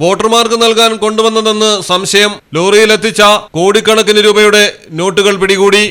വോട്ടർമാർക്ക് നൽകാൻ കൊണ്ടുവന്നതെന്ന് സംശയം. ലോറിയിലെത്തിച്ച കോടിക്കണക്കിന് രൂപയുടെ നോട്ടുകൾ പിടികൂടി.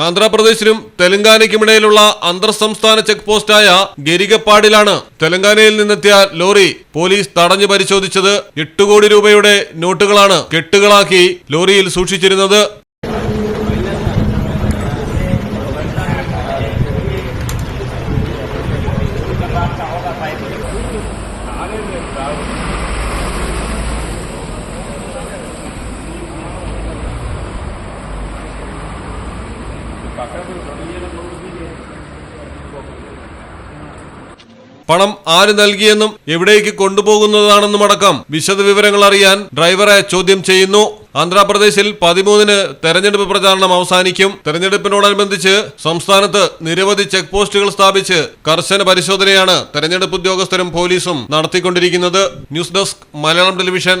ആന്ധ്രാപ്രദേശിനും തെലങ്കാനയ്ക്കുമിടയിലുള്ള അന്തർ സംസ്ഥാന ചെക്ക് പോസ്റ്റായ ഗരികപ്പാടിലാണ് തെലങ്കാനയിൽ നിന്നെത്തിയ ലോറി പോലീസ് തടഞ്ഞു പരിശോധിച്ചത് എട്ട് കോടി രൂപയുടെ നോട്ടുകളാണ് കെട്ടുകളാക്കി ലോറിയിൽ സൂക്ഷിച്ചിരുന്നത്. പണം ആര് നൽകിയെന്നും എവിടേക്ക് കൊണ്ടുപോകുന്നതാണെന്നും അടക്കം വിശദവിവരങ്ങൾ അറിയാൻ ഡ്രൈവറെ ചോദ്യം ചെയ്യുന്നു. ആന്ധ്രാപ്രദേശിൽ പതിമൂന്നിന് തെരഞ്ഞെടുപ്പ് പ്രചാരണം അവസാനിക്കും. തെരഞ്ഞെടുപ്പിനോടനുബന്ധിച്ച് സംസ്ഥാനത്ത് നിരവധി ചെക്ക് പോസ്റ്റുകൾ സ്ഥാപിച്ച് കർശന പരിശോധനയാണ് തെരഞ്ഞെടുപ്പ് ഉദ്യോഗസ്ഥരും പോലീസും നടത്തിക്കൊണ്ടിരിക്കുന്നത്. News desk Malayalam television.